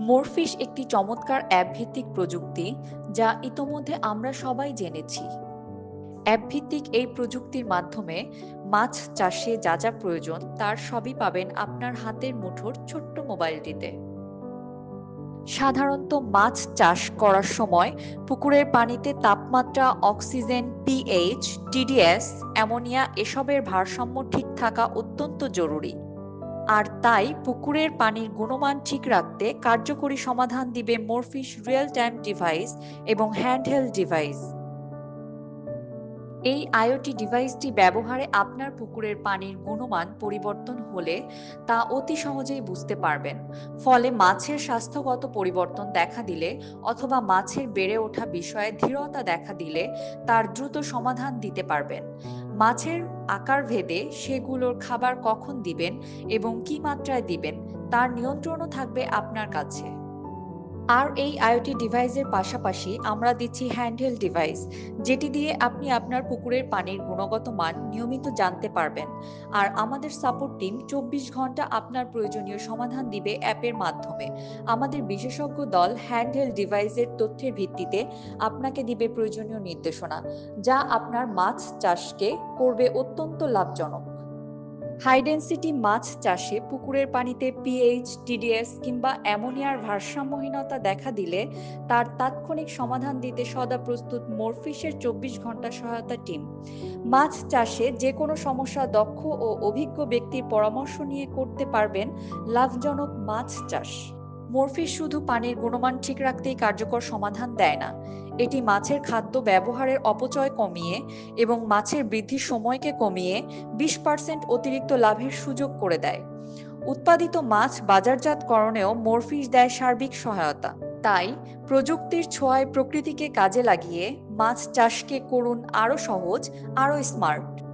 মোরফিশ একটি চমৎকার অ্যাপ ভিত্তিক প্রযুক্তি যা ইতোমধ্যে আমরা সবাই জেনেছি। অ্যাপ ভিত্তিক এই প্রযুক্তির মাধ্যমে মাছ চাষে যা যা প্রয়োজন তার সবই পাবেন আপনার হাতের মুঠোর ছোট্ট মোবাইলটিতে। সাধারণত মাছ চাষ করার সময় পুকুরের পানিতে তাপমাত্রা, অক্সিজেন, পিএইচ টিডিএস অ্যামোনিয়া এসবের ভারসাম্য ঠিক থাকা অত্যন্ত জরুরি। আর তাই পুকুরের পানির গুণমান ঠিক রাখতে কার্যকরী সমাধান দিবে মোরফিশ রিয়েল টাইম ডিভাইস এবং হ্যান্ডহেল্ড ডিভাইস। এই আইওটি ডিভাইসটি ব্যবহারে আপনার পুকুরের পানির গুণমান পরিবর্তন হলে তা অতি সহজেই বুঝতে পারবেন। ফলে মাছের স্বাস্থ্যগত পরিবর্তন দেখা দিলে অথবা মাছের বেড়ে ওঠা বিষয়ে ধীরতা দেখা দিলে তার দ্রুত সমাধান দিতে পারবেন। মাছের আকার ভেদে সেগুলোর খাবার কখন দিবেন এবং কি মাত্রায় দিবেন, তার নিয়ন্ত্রণও থাকবে আপনার কাছে। আর এই আইওটি ডিভাইসের পাশাপাশি আমরা দিচ্ছি হ্যান্ডহেল ডিভাইস, যেটি দিয়ে আপনি আপনার পুকুরের পানির গুণগত মান নিয়মিত জানতে পারবেন। আর আমাদের সাপোর্ট টিম চব্বিশ ঘণ্টা আপনার প্রয়োজনীয় সমাধান দিবে অ্যাপের মাধ্যমে। আমাদের বিশেষজ্ঞ দল হ্যান্ডহেল ডিভাইসের তথ্যের ভিত্তিতে আপনাকে দিবে প্রয়োজনীয় নির্দেশনা, যা আপনার মাছ চাষকে করবে অত্যন্ত লাভজনক। হাই ডেন্সিটি মাছ চাষে পুকুরের পানিতে পিএইচ টিডিএস কিংবা অ্যামোনিয়ার ভারসাম্যহীনতা দেখা দিলে তার তাৎক্ষণিক সমাধান দিতে সদা প্রস্তুত মোরফিশের চব্বিশ ঘণ্টা সহায়তা টিম। মাছ চাষে যে কোনো সমস্যা দক্ষ ও অভিজ্ঞ ব্যক্তির পরামর্শ নিয়ে করতে পারবেন লাভজনক মাছ চাষ। মোরফিশ শুধু পানির গুণমান ঠিক রাখতেই কার্যকর সমাধান দেয় না এটি মাছের খাদ্য ব্যবহারের অপচয় কমিয়ে এবং মাছের বৃদ্ধির সময়কে কমিয়ে বিশ পার্সেন্ট অতিরিক্ত লাভের সুযোগ করে দেয়। উৎপাদিত মাছ বাজারজাতকরণেও মরফিস দেয় সার্বিক সহায়তা। তাই প্রযুক্তির ছোঁয়ায় প্রকৃতিকে কাজে লাগিয়ে মাছ চাষকে করুন আরও সহজ, আরও স্মার্ট।